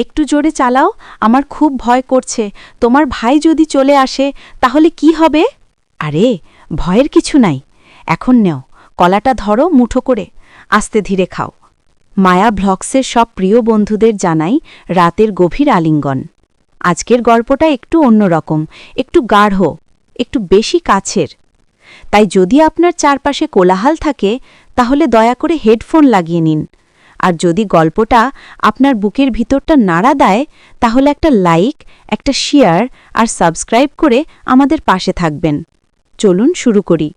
একটু জোরে চালাও, আমার খুব ভয় করছে। তোমার ভাই যদি চলে আসে, তাহলে কি হবে? আরে, ভয়ের কিছু নাই। এখন নেও, কলাটা ধরো মুঠো করে। আস্তে ধীরে খাও। মায়া ভ্লগসের সব প্রিয় বন্ধুদের জানাই রাতের গভীর আলিঙ্গন। আজকের গল্পটা একটু অন্যরকম, একটু গাঢ়, একটু বেশি কাছের। তাই যদি আপনার চারপাশে কোলাহাল থাকে, তাহলে দয়া করে হেডফোন লাগিয়ে নিন। আর যদি গল্পটা আপনার বুকের ভিতরটা নাড়া দেয়, তাহলে একটা লাইক একটা শেয়ার আর সাবস্ক্রাইব করে আমাদের পাশে থাকবেন। চলুন শুরু করি।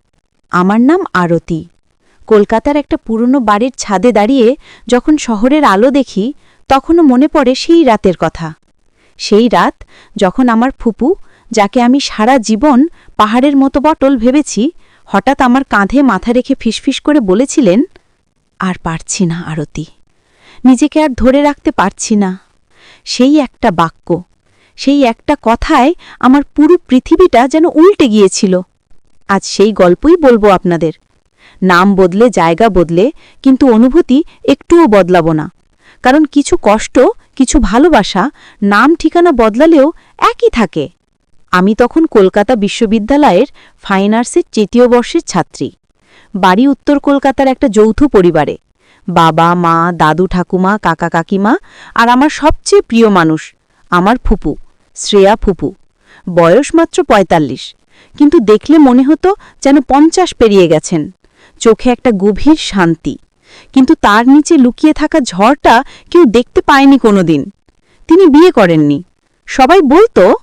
আমার নাম আরতি। কলকাতার একটা পুরনো বাড়ির ছাদে দাঁড়িয়ে যখন শহরের আলো দেখি, তখনও মনে পড়ে সেই রাতের কথা। সেই রাত যখন আমার ফুপু, যাকে আমি সারা জীবন পাহাড়ের মতো বটল ভেবেছি, হঠাৎ আমার কাঁধে মাথা রেখে ফিসফিস করে বলেছিলেন, আর পারছি না আরতি। নিজেকে আর ধরে রাখতে পারছি না। সেই একটা বাক্য, সেই একটা কথায় আমার পুরো পৃথিবীটা যেন উল্টে গিয়েছিল। আজ সেই গল্পই বলব আপনাদের। নাম বদলে, জায়গা বদলে, কিন্তু অনুভূতি একটুও বদলাব না। কারণ কিছু কষ্ট, কিছু ভালোবাসা নাম ঠিকানা বদলালেও একই থাকে। আমি তখন কলকাতা বিশ্ববিদ্যালয়ের ফাইন আর্টসের তৃতীয় বর্ষের ছাত্রী। বাড়ি উত্তর কলকাতার একটা যৌথ পরিবারে। বাবা, মা, দাদু, ঠাকুমা, কাকা, কাকিমা আর আমার সবচেয়ে প্রিয় মানুষ, আমার ফুপু, শ্রেয়া ফুপু। বয়স মাত্র পঁয়তাল্লিশ। কিন্তু দেখলে মনে হতো যেন পঞ্চাশ পেরিয়ে গেছেন। চোখে একটা গভীর শান্তি। কিন্তু তার নিচে লুকিয়ে থাকা ঝড়টা কেউ দেখতে পায়নি কোনোদিন। তিনি বিয়ে করেননি। সবাই বলতো,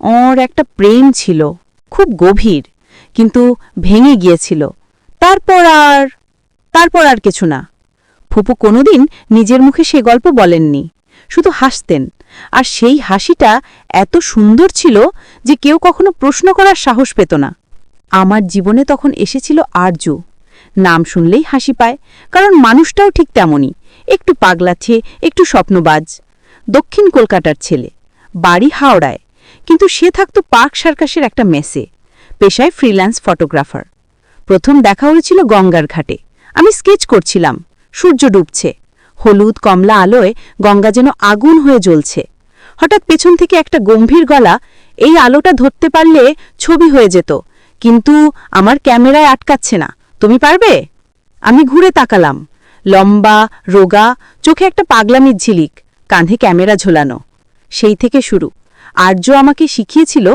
ওর একটা প্রেম ছিল, খুব গভীর, কিন্তু ভেঙে গিয়েছিল। তারপর আর তারপর আর কিছু না। ফুপু কোনোদিন নিজের মুখে সে গল্প বলেননি, শুধু হাসতেন। আর সেই হাসিটা এত সুন্দর ছিল যে কেউ কখনো প্রশ্ন করার সাহস পেত না। আমার জীবনে তখন এসেছিল আরজু। নাম শুনলেই হাসি পায়, কারণ মানুষটাও ঠিক তেমনই, একটু পাগলাছে একটু স্বপ্নবাজ। দক্ষিণ কলকাতার ছেলে, বাড়ি হাওড়ায়, কিন্তু সে থাকত পার্ক সার্কাসের একটা মেসে, পেশায় ফ্রিল্যান্স ফটোগ্রাফার। প্রথম দেখা হয়েছিল গঙ্গার ঘাটে। আমি স্কেচ করছিলাম। সূর্য ডুবছে। হলুদ, কমলা আলোয় গঙ্গা যেন আগুন হয়ে জ্বলছে। হঠাৎ পেছন থেকে একটা গম্ভীর গলা, এই আলোটা ধরতে পারলে ছবি হয়ে যেত, কিন্তু আমার ক্যামেরায় আটকাচ্ছে না, তুমি পারবে? আমি ঘুরে তাকালাম। লম্বা, রোগা, চোখে একটা পাগলামির ঝিলিক, কাঁধে ক্যামেরা ঝোলানো। সেই থেকে শুরু। আর্য আমাকে শিখিয়েছিল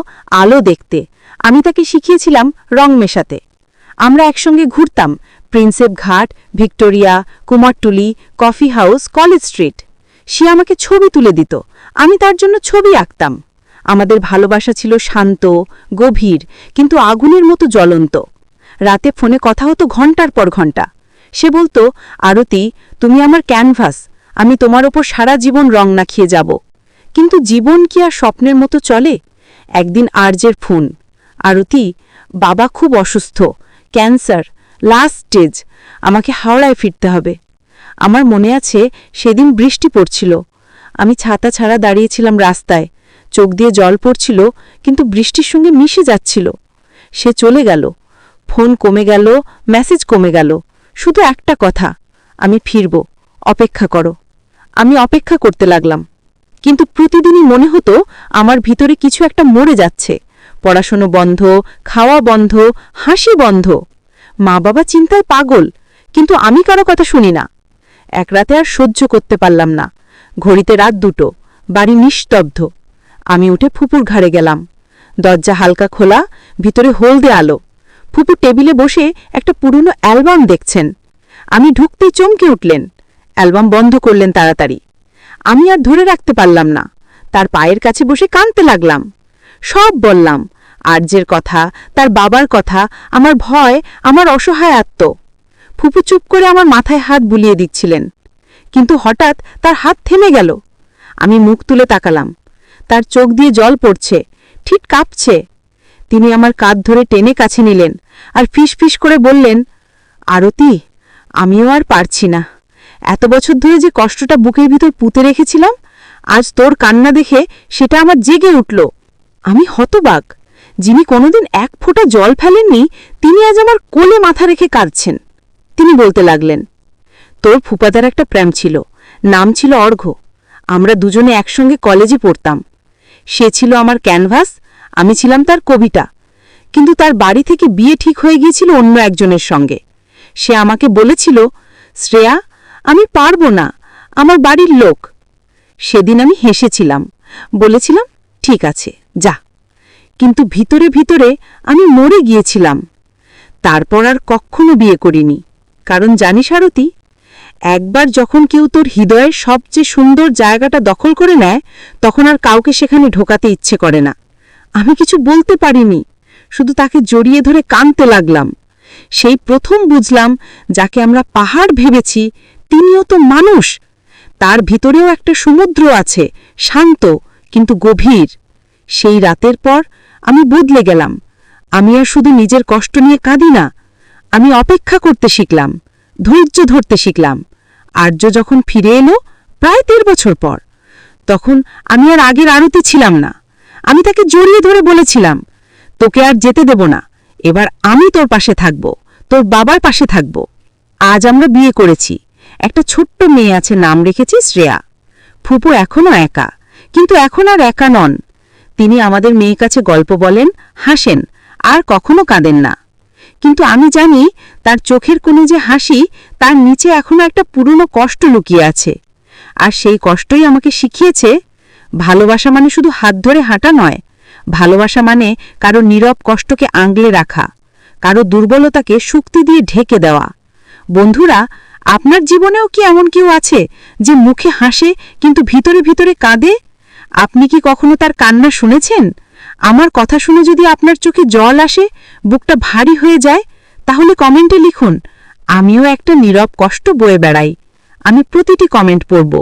আলো দেখতে। আমি তাকে শিখিয়েছিলাম রং মেশাতে। আমরা একসঙ্গে ঘুরতাম Prinsep Ghat, Victoria, Kumartuli, coffee house, college street. সে আমাকে ছবি তুলে দিত। আমি তার জন্য ছবি আঁকতাম। আমাদের ভালোবাসা ছিল শান্ত, গভীর, কিন্তু আগুনের মতো জ্বলন্ত। রাতে ফোনে কথা হতো ঘণ্টার পর ঘণ্টা। সে বলতো, আরতি, তুমি আমার ক্যানভাস। আমি তোমার ওপর সারা জীবন রং নাখিয়ে যাব। কিন্তু জীবন কি আর স্বপ্নের মতো চলে? একদিন আর্যের ফোন। আরতি, বাবা খুব অসুস্থ। ক্যান্সার। লাস্ট স্টেজ আমাকে হাওড়ায় ফিরতে হবে। আমার মনে আছে, সেদিন বৃষ্টি পড়ছিল। আমি ছাতা ছাড়া দাঁড়িয়েছিলাম রাস্তায়। চোখ দিয়ে জল পড়ছিল, কিন্তু বৃষ্টির সঙ্গে মিশে যাচ্ছিল। সে চলে গেল। ফোন কমে গেল, মেসেজ কমে গেল। শুধু একটা কথা, আমি ফিরব। অপেক্ষা করো। আমি অপেক্ষা করতে লাগলাম। কিন্তু প্রতিদিনই মনে হতো, আমার ভিতরে কিছু একটা মরে যাচ্ছে। পড়াশুনো বন্ধ, খাওয়া বন্ধ, হাসি বন্ধ। মা বাবা চিন্তায় পাগল, কিন্তু আমি কারও কথা শুনি না। এক রাতে আর সহ্য করতে পারলাম না। ঘড়িতে রাত দুটো, বাড়ি নিস্তব্ধ। আমি উঠে ফুপুর ঘাড়ে গেলাম। দরজা হালকা খোলা, ভিতরে হলদে আলো। ফুপু টেবিলে বসে একটা পুরনো অ্যালবাম দেখছেন। আমি ঢুকতেই চমকে উঠলেন। অ্যালবাম বন্ধ করলেন তাড়াতাড়ি। আমি আর ধরে রাখতে পারলাম না। তার পায়ের কাছে বসে কাঁদতে লাগলাম। সব বললাম আর্যের কথা, তার বাবার কথা, আমার ভয়, আমার অসহায় আত্ম। ফুপু চুপ করে আমার মাথায় হাত বুলিয়ে দিচ্ছিলেন। কিন্তু হঠাৎ তার হাত থেমে গেল। আমি মুখ তুলে তাকালাম। তার চোখ দিয়ে জল পড়ছে, ঠিক কাঁপছে। তিনি আমার কাঁধ ধরে টেনে কাছে নিলেন আর ফিস ফিস করে বললেন, আরতি, আমিও আর পারছি না। এত বছর ধরে যে কষ্টটা বুকের ভিতর পুঁতে রেখেছিলাম, আজ তোর কান্না দেখে সেটা আমার জেগে উঠল। আমি হতবাক। যিনি কোনোদিন এক ফোঁটা জল ফেলেননি, তিনি আজ আমার কোলে মাথা রেখে কাঁদছেন। তিনি বলতে লাগলেন, তোর ফুপাদার একটা প্রেম ছিল, নাম ছিল অর্ঘ্য আমরা দুজনে একসঙ্গে কলেজে পড়তাম। সে ছিল আমার ক্যানভাস, আমি ছিলাম তার কবিতা। কিন্তু তার বাড়ি থেকে বিয়ে ঠিক হয়ে গিয়েছিল অন্য একজনের সঙ্গে। সে আমাকে বলেছিল, শ্রেয়া, আমি পারব না, আমার বাড়ির লোক। সেদিন আমি হেসেছিলাম, বলেছিলাম, ঠিক আছে, যা। কিন্তু ভিতরে ভিতরে আমি মরে গিয়েছিলাম। তারপর আর কখনো বিয়ে করিনি। কারণ জানি আরতি একবার যখন কেউ তোর হৃদয়ের সবচেয়ে সুন্দর জায়গাটা দখল করে নেয়, তখন আর কাউকে সেখানে ঢোকাতে ইচ্ছে করে না। আমি কিছু বলতে পারিনি, শুধু তাকে জড়িয়ে ধরে কাঁদতে লাগলাম। সেই প্রথম বুঝলাম, যাকে আমরা পাহাড় ভেবেছি, তিনিও তো মানুষ। তার ভিতরেও একটা সমুদ্র আছে, শান্ত, কিন্তু গভীর। সেই রাতের পর আমি বদলে গেলাম। আমি আর শুধু নিজের কষ্ট নিয়ে কাঁদি না, আমি অপেক্ষা করতে শিখলাম, ধৈর্য ধরতে শিখলাম। আর্য যখন ফিরে এলো, প্রায় দেড় বছর পর, তখন আমি আর আগের আরতি ছিলাম না। আমি তাকে জড়িয়ে ধরে বলেছিলাম, তোকে আর যেতে দেব না, এবার আমি তোর পাশে থাকব, তোর বাবার পাশে থাকব। আজ আমরা বিয়ে করেছি, একটা ছোট্ট মেয়ে আছে, নাম রেখেছি শ্রেয়া। ফুপু এখনও একা, কিন্তু এখন আর একা নন। তিনি আমাদের মেয়ের কাছে গল্প বলেন, হাসেন, আর কখনো কাঁদেন না। কিন্তু আমি জানি তার চোখের কোণে যে হাসি, তার নিচে এখনও একটা পুরনো কষ্ট লুকিয়ে আছে। আর সেই কষ্টই আমাকে শিখিয়েছে, ভালোবাসা মানে শুধু হাত ধরে হাঁটা নয়, ভালোবাসা মানে কারও নীরব কষ্টকে আংলে রাখা, কারও দুর্বলতাকে শক্তি দিয়ে ঢেকে দেওয়া। বন্ধুরা, আপনার জীবনেও কি এমন কেউ আছে যে মুখে হাসে কিন্তু ভিতরে ভিতরে কাঁদে? আপনি কি কখনো তার কান্না শুনেছেন? আমার কথা শুনে যদি আপনার চোখে জল আসে, বুকটা ভারী হয়ে যায়, তাহলে কমেন্টে লিখুন, আমিও একটা নীরব কষ্ট বয়ে বেড়াই। আমি প্রতিটি কমেন্ট পড়ব।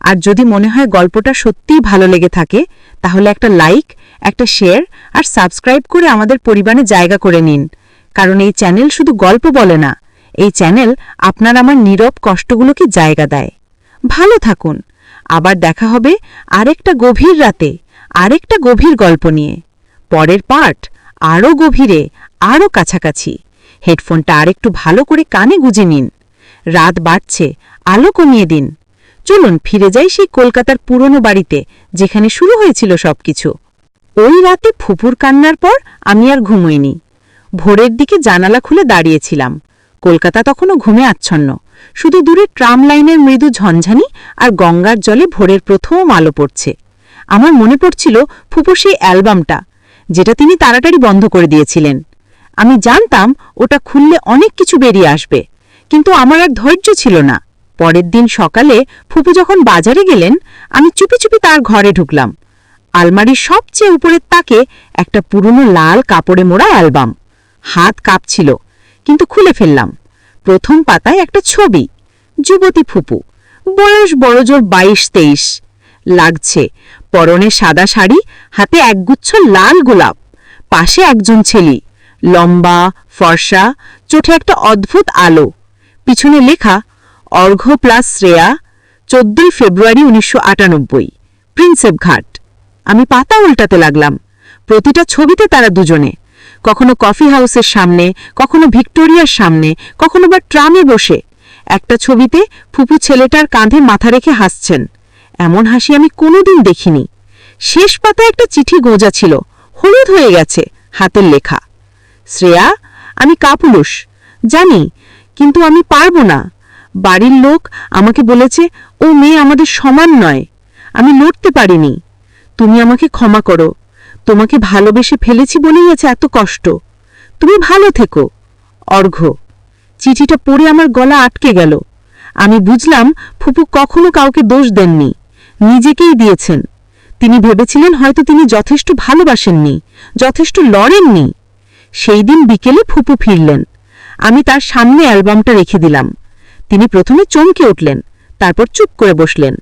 আর যদি মনে হয় গল্পটা সত্যিই ভালো লেগে থাকে, তাহলে একটা লাইক, একটা শেয়ার আর সাবস্ক্রাইব করে আমাদের পরিবারে জায়গা করে নিন। কারণ এই চ্যানেল শুধু গল্প বলে না, এই চ্যানেল আপনার আমার নীরব কষ্টগুলোকে জায়গা দেয়। ভালো থাকুন। আবার দেখা হবে আরেকটা গভীর রাতে, আরেকটা গভীর গল্প নিয়ে। পরের পার্ট আরও গভীরে, আরও কাছাকাছি। হেডফোনটা আরেকটু ভালো করে কানে গুজে নিন। রাত বাড়ছে, আলো কমিয়ে দিন। চলুন ফিরে যাই সেই কলকাতার পুরনো বাড়িতে, যেখানে শুরু হয়েছিল সবকিছু। ওই রাতে ফুপুর কান্নার পর আমি আর ঘুমোইনি। ভোরের দিকে জানালা খুলে দাঁড়িয়েছিলাম। কলকাতা তখনও ঘুমে আচ্ছন্ন। শুধু দূরে ট্রাম লাইনের মৃদু ঝঞ্ঝানি আর গঙ্গার জলে ভোরের প্রথম আলো পড়ছে। আমার মনে পড়ছিল ফুপুর সেই অ্যালবামটা, যেটা তিনি তাড়াতাড়ি বন্ধ করে দিয়েছিলেন। আমি জানতাম ওটা খুললে অনেক কিছু বেরিয়ে আসবে, কিন্তু আমার আর ধৈর্য ছিল না। পরের দিন সকালে ফুপু যখন বাজারে গেলেন, আমি চুপি চুপি তার ঘরে ঢুকলাম। আলমারির সবচেয়ে উপরের তাকে একটা পুরনো লাল কাপড়ে মোড়া অ্যালবাম। হাত কাঁপছিল, কিন্তু খুলে ফেললাম। প্রথম পাতায় একটা ছবি। যুবতী ফুপু, বয়স বড়জোর বাইশ তেইশ। লাগছে, পরনে সাদা শাড়ি, হাতে একগুচ্ছ লাল গোলাপ। পাশে একজন ছেলে, লম্বা, ফর্সা চোখে একটা অদ্ভুত আলো। পিছনে লেখা অর্ঘ্য প্লাস শ্রেয়া, চোদ্দই ফেব্রুয়ারি উনিশশো আটানব্বই প্রিন্সেপ ঘাট আমি পাতা উল্টাতে লাগলাম। প্রতিটা ছবিতে তারা দুজনে। কখনো কফি হাউসের সামনে, কখনো ভিক্টোরিয়ার সামনে, কখনো বা ট্রামে বসে। একটা ছবিতে ফুপু ছেলেটার কাঁধে মাথা রেখে হাসছেন। এমন হাসি আমি কোনোদিন দেখিনি। শেষ পাতায় একটা চিঠি গোজা ছিল। হলুদ হয়ে গেছে হাতের লেখা। শ্রেয়া, আমি কাপুলুষ জানি, কিন্তু আমি পারব না। বাড়ির লোক আমাকে বলেছে, ও মেয়ে আমাদের সমান নয়। আমি লড়তে পারিনি। তুমি আমাকে ক্ষমা করো। তোমাকে ভালোবেসে ফেলেছি বলেই আছে এত কষ্ট। তুমি ভালো থেকো। অর্ঘ্য চিঠিটা পড়ে আমার গলা আটকে গেল। আমি বুঝলাম ফুপু কখনো কাউকে দোষ দেননি। নিজেকেই দিয়েছেন। তিনি ভেবেছিলেন হয়তো তিনি যথেষ্ট ভালোবাসেননি, যথেষ্ট লড়েননি। সেই দিন বিকেলে ফুপু ফিরলেন। আমি তার সামনে অ্যালবামটা রেখে দিলাম। তিনি প্রথমে চমকে উঠলেন, তারপর চুপ করে বসলেন।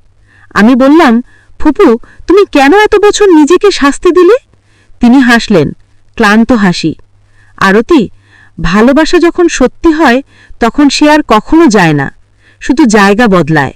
আমি বললাম, ফুপু, তুমি কেন এত বছর নিজেকে শাস্তি দিলে? তিনি হাসলেন, ক্লান্ত হাসি। আরতি, ভালোবাসা যখন সত্যি হয়, তখন সে আর কখনো যায় না, শুধু জায়গা বদলায়।